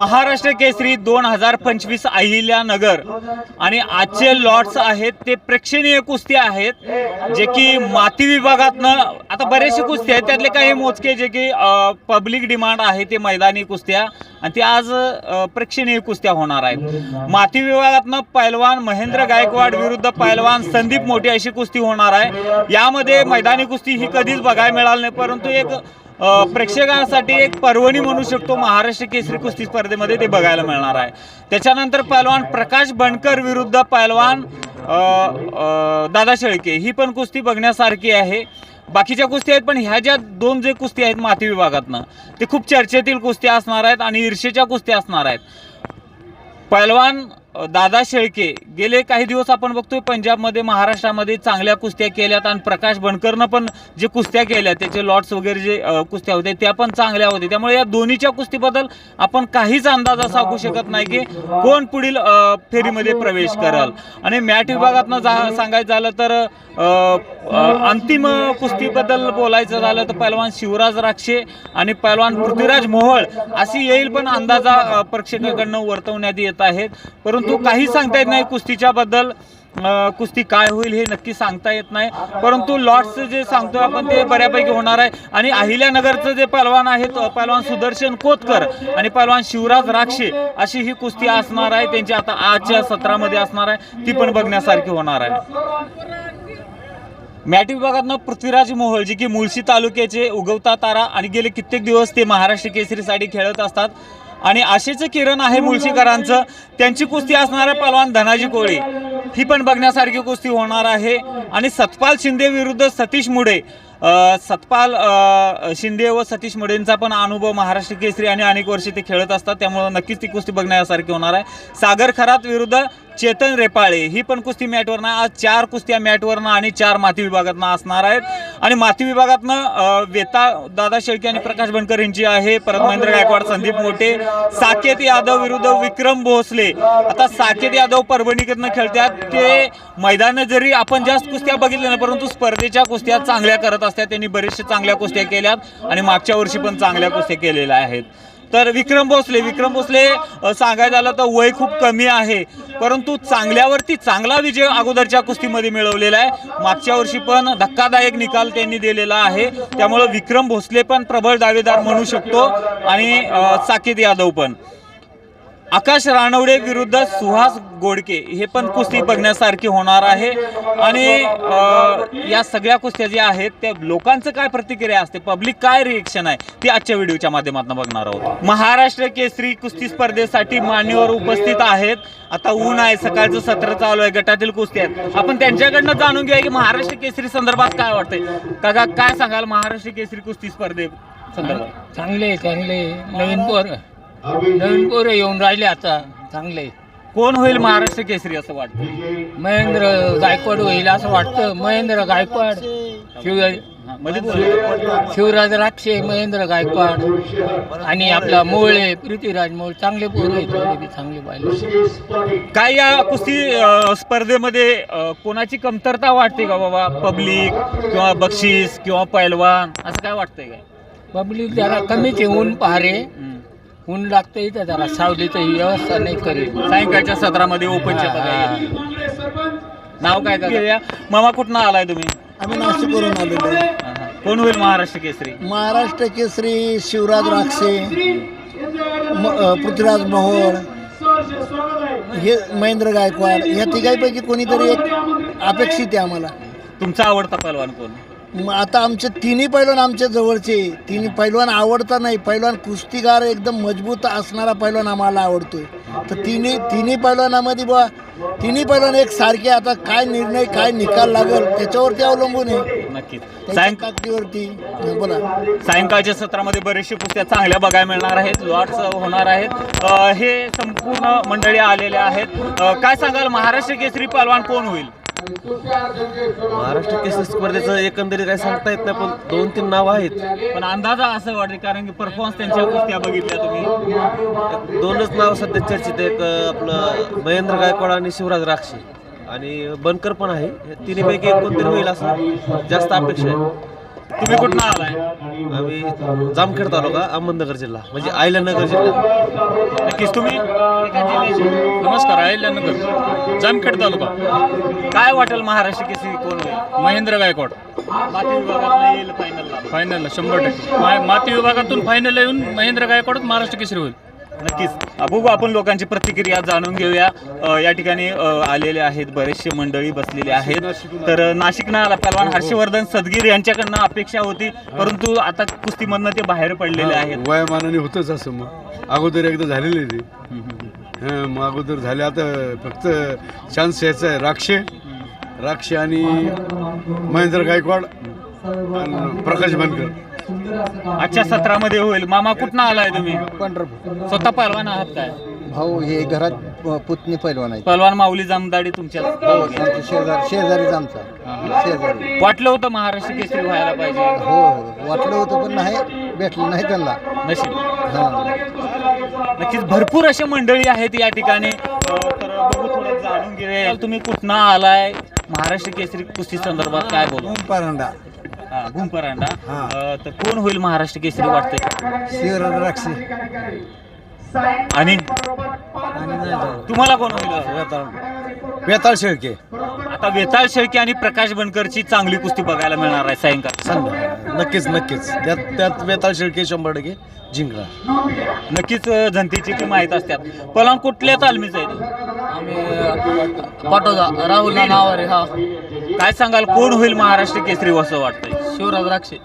महाराष्ट्र केसरी दोन हजार पंचवीस अहिल्यानगर आणि आजचे लॉट्स आहेत ते प्रेक्षणीय कुस्ती आहेत जे की माती विभागातनं आता बरेचसे कुस्ती आहेत त्यातले काही मोजके जे की पब्लिक डिमांड आहे ते मैदानी कुस्त्या. आणि ते आज प्रेक्षणीय कुस्त्या होणार आहेत. माती विभागातनं पैलवान महेंद्र गायकवाड विरुद्ध पैलवान संदीप मोठे अशी कुस्ती होणार आहे. यामध्ये मैदानी कुस्ती ही कधीच बघायला मिळाली नाही परंतु एक प्रेक्षकांसाठी एक पर्वणी म्हणू शकतो महाराष्ट्र केसरी कुस्ती स्पर्धेमध्ये ते बघायला मिळणार आहे. त्याच्यानंतर पैलवान प्रकाश बनकर विरुद्ध पैलवान दादा शेळके. ही पण कुस्ती बघण्यासारखी आहे. बाकीच्या कुस्ती आहेत पण ह्या ज्या दोन जे कुस्ती आहेत माती विभागातनं ते खूप चर्चेतील कुस्त्या असणार आहेत आणि ईर्षेच्या कुस्त्या असणार आहेत. पैलवान दादा शेळके गेले काही दिवस आपण बघतोय पंजाबमध्ये महाराष्ट्रामध्ये चांगल्या कुस्त्या केल्यात आणि प्रकाश बनकरनं पण जे कुस्त्या केल्या त्याचे लॉट्स वगैरे जे कुस्त्या होत्या त्या पण चांगल्या होत्या. त्यामुळे या दोन्हीच्या कुस्तीबद्दल आपण काहीच अंदाजा सांगू शकत नाही की कोण पुढील फेरीमध्ये प्रवेश कराल. आणि मॅट विभागातनं जा सांगायचं झालं तर अंतिम कुस्तीबद्दल बोलायचं झालं तर पहलवान शिवराज राक्षे आणि पहलवान पृथ्वीराज मोहोळ अशी येईल पण अंदाजा प्रेक्षकाकडनं वर्तवण्यात येत आहेत. परंतु काही सांगता येत नाही कुस्तीच्या बद्दल कुस्ती काय होईल हे नक्की सांगता येत नाही. परंतु लॉट्स जे सांगतोय आपण ते बऱ्यापैकी होणार आहे. आणि अहिल्यानगरचं जे पहलवान आहेत पहलवान सुदर्शन कोतकर आणि पहलवान शिवराज राक्षे अशी ही कुस्ती असणार आहे. त्यांची आता आजच्या सत्रामध्ये असणार आहे. ती पण बघण्यासारखी होणार आहे. मॅट विभागातनं पृथ्वीराज मोहोळ जे की मुळशी तालुक्याचे उगवता तारा आणि गेले कित्येक दिवस ते महाराष्ट्र केसरीसाठी खेळत असतात. आणि आशेचं किरण आहे मुळशीकरांचं. त्यांची कुस्ती असणार आहे पलवान धनाजी कोळी. ही पण बघण्यासारखी कुस्ती होणार आहे. आणि सतपाल शिंदे विरुद्ध सतीश मुडे. सतपाल शिंदे व सतीश मुडेंचा पण अनुभव महाराष्ट्र केसरी आणि अनेक वर्षे ते खेळत असतात. त्यामुळे नक्कीच ती कुस्ती बघण्यासारखी होणार आहे. सागर खरात विरुद्ध चेतन रेपाळे ही पण कुस्ती मॅटवरनं आज चार कुस्त्या मॅटवरनं आणि चार माती विभागातनं असणार आहेत. आणि माती विभागातनं वेता दादा शेळके आणि प्रकाश बनकर यांची आहे परत महेंद्र गायकवाड संदीप मोठे साकेत यादव विरुद्ध विक्रम भोसले. आता साकेत यादव परभणीकडनं खेळतात. ते मैदान जरी आपण जास्त कुस्त्या बघितल्या ना परंतु स्पर्धेच्या कुस्त्या चांगल्या करत असतात. त्यांनी बरेचशा चांगल्या कुस्त्या केल्यात आणि मागच्या वर्षी पण चांगल्या कुस्त्या केलेल्या आहेत. तर विक्रम भोसले विक्रम भोसले अ, सांगायचं झालं तर वय खूप कमी आहे. परंतु चांगल्यावरती चांगला विजय अगोदरच्या कुस्तीमध्ये मिळवलेला आहे. मागच्या वर्षी पण धक्कादायक निकाल त्यांनी दिलेला आहे. त्यामुळं विक्रम भोसले पण प्रबळ दावेदार म्हणू शकतो आणि साकेत यादव पण. आकाश रानवडे विरुद्ध सुहास गोडके हे पण कुस्ती बघण्यासारखी होणार आहे. आणि या सगळ्या कुस्त्या ज्या आहेत त्या लोकांचं काय प्रतिक्रिया असते? पब्लिक काय रिएक्शन आहे? ती आजच्या व्हिडिओच्या माध्यमातून बघणार आहोत. महाराष्ट्र केसरी कुस्ती स्पर्धेसाठी मान्यवर उपस्थित आहेत. आता ऊन आहे सकाळचं सत्र चालू आहे गटातील कुस्ती आहेत. आपण त्यांच्याकडनं जाणून घेऊया की महाराष्ट्र केसरी संदर्भात काय वाटतंय? काका काय सांगाल महाराष्ट्र केसरी कुस्ती स्पर्धे संदर्भात? चांगले चांगले. नवीन पोर. नवीन पोरं येऊन राहिले आता चांगले. कोण होईल महाराष्ट्र केसरी असं वाटतं? महेंद्र गायकवाड होईल असं वाटतं. महेंद्र गायकवाड शिव. शिवराज राक्षे महेंद्र गायकवाड आणि आपला मोळे पृथ्वीराज मोळ चांगले पोरं आहेत. चांगले पाहिले काय या कुस्ती अ, स्पर्धेमध्ये अ, कोणाची कमतरता वाटते का बाबा? पब्लिक किंवा बक्षीस किंवा पैलवान असं काय वाटतंय काय? पब्लिक जरा कमीच आहे ऊन पहारे. हम्म. ऊन लागतं इथं जरा सावलीचं ही व्यवस्था नाही करेल सायंकाळच्या सत्रामध्ये ओपनच्या हा, पदावर. नाव काय का मामा कुठनं आलाय तुम्ही? आम्ही नाशिकवरून आलेलो. आहे. हा, हा. कोण होईल महाराष्ट्र केसरी? महाराष्ट्र केसरी शिवराज राक्षे म- अ, पृथ्वीराज मोहोळ हे महेंद्र गायकवाड ह्या तिघांपैकी कोणीतरी एक अपेक्षित आहे आम्हाला. तुमचा आवडता पैलवान कोण? मग आता आमचे तिन्ही पैलवान आमच्या जवळचे. तिन्ही पैलवान आवडता नाही. पैलवान कुस्तीगार एकदम मजबूत असणारा पैलवान आम्हाला आवडतोय. तर तिन्ही तिन्ही पैलवानामध्ये बा तिन्ही पैलवान एक सारखे आता काय निर्णय काय निकाल लागल त्याच्यावरती अवलंबून आहे. नक्कीच. त्यांच्या सायंक ताकदीवरती. बोला. सायंकाळच्या सत्रामध्ये बरेचसे कुस्त्या चांगल्या बघायला मिळणार आहेत लॉट्स होणार आहेत. अ, हे संपूर्ण मंडळी आलेले आहेत. अ, काय सांगाल? महाराष्ट्र केसरी पहलवान कोण होईल? महाराष्ट्र केसरी स्पर्धेचं एकंदरीत काही सांगता येत नाही पण दोन तीन नाव आहेत. पण अंदाजा असं वाटतं कारण की परफॉर्मन्स त्यांच्या कुस्त्या बघितल्या तुम्ही. दोनच नाव सध्या चर्चेत एक आपलं महेंद्र गायकवाड आणि शिवराज राक्षे. आणि बनकर पण आहे. तिन्हीपैकी एक कोणतरी होईल असं जास्त अपेक्षा आहे. तुम्ही कुठं आलाय? आम्ही जामखेड तालुका अहमदनगर जिल्हा म्हणजे आयल्यानगर जिल्हा. नक्कीच तुम्ही. नमस्कार अहिल्यानगर जामखेड तालुका. काय वाटेल महाराष्ट्र केसरी कोण होईल? महेंद्र गायकवाड. माती विभागात येईल फायनलला फायनलला शंभर टक्के. माती विभागातून फायनल येऊन महेंद्र गायकवाडच महाराष्ट्र केसरी होईल. नक्कीच. बघू आपण लोकांची प्रतिक्रिया जाणून घेऊया. अ, या ठिकाणी अ, आलेले आहेत बरेचसे मंडळी बसलेले आहेत. तर नाशिकनं आला पहलवान हर्षवर्धन सदगीर यांच्याकडनं अपेक्षा होती. परंतु आता कुस्तीमधनं ते बाहेर पडलेले आहेत. वयामानाने होतच असं मग. अगोदर एकदा झालेलं ते. हं, मग अगोदर झाले. आता फक्त चान्स याचा आहे. राक्षे. राक्षे आणि महेंद्र गायकवाड आणि प्रकाश बनकर. आजच्या सत्रामध्ये होईल. मामा कुठनं आलाय तुम्ही? पंढरपूर. स्वतः पहलवान आहात काय? भाऊ हे घरात पुतणी पैलवान आहेत. पहलवान माऊली जमदाडी तुमच्या. आमच्या शेजारी शेजारीच आमचा. शेजारी. वाटलं होतं महाराष्ट्र केसरी व्हायला पाहिजे. हो हो. वाटलं होतं पण नाही. भेटलं नाही त्यांना. नशीब. हां. नक्कीच भरपूर असे मंडळी आहेत या ठिकाणी. अ, तर बघू थोडं जाणून घेऊया. तुम्ही कुठनं आलाय? महाराष्ट्र केसरी कुस्ती संदर्भात काय बोलू? परांडा. हा, घुमपरांडा. अ, तर कोण होईल महाराष्ट्र केसरी वाटतंय? शिवराज राक्षी. आणि? तुम्हाला कोण होईल? वेताळ. शेळके. आता वेताळ शेळके आणि प्रकाश बनकरची चांगली कुस्ती बघायला मिळणार आहे सायंकाळ. नक्कीच नक्कीच. त्यात त्यात बेताळ शेळके शंभर टक्के जिंकणार. नक्कीच अ, जनतेची ती माहीत असतात. पलान कुठल्या तालमीचा आहे? तो? आम्ही पाटोदा राहुल नाव आहे हा. काय सांगाल? कोण होईल महाराष्ट्र केसरी असं वाटतंय? शिवराज राक्षे.